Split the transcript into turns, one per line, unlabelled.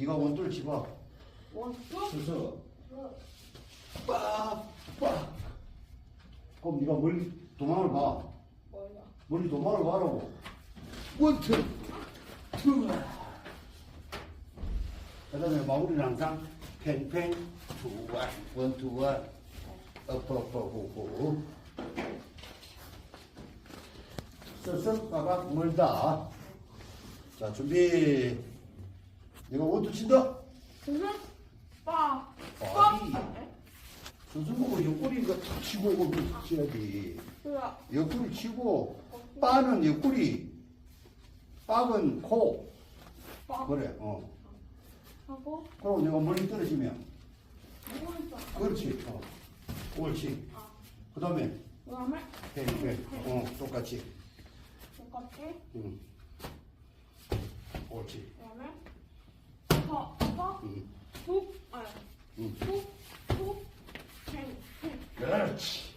네가 원돌 집어.
원투?
서서 빡, 빡. 그럼 네가 멀리 도망을 봐.
뭐야?
멀리 도망을 봐라고. 원투, 투. 그 다음에 마무리는 항상 팽팽, 투원, 원투원, 엎어, 엎어, 호호. 쓱쓱 빠박 멀다. 자, 준비. 이거 원투 친다?
그래? 빠.
아니.
빠.
선수보고 옆구리 이거 탁 치고 오고 쳐야지. 옆구리 치고, 빠는 옆구리, 빡은 코.
빠.
그래, 어.
하고
그럼 내가 멀리 떨어지면? 그렇지, 어. 옳지.
아.
그 다음에,
그다음에
해, 해. 어, 똑같이.
똑같이.
응. 옳지.
그다음에 더, 더,
응.
툭, 아니,
응.
툭, 툭, 팽, 팽.
그렇지.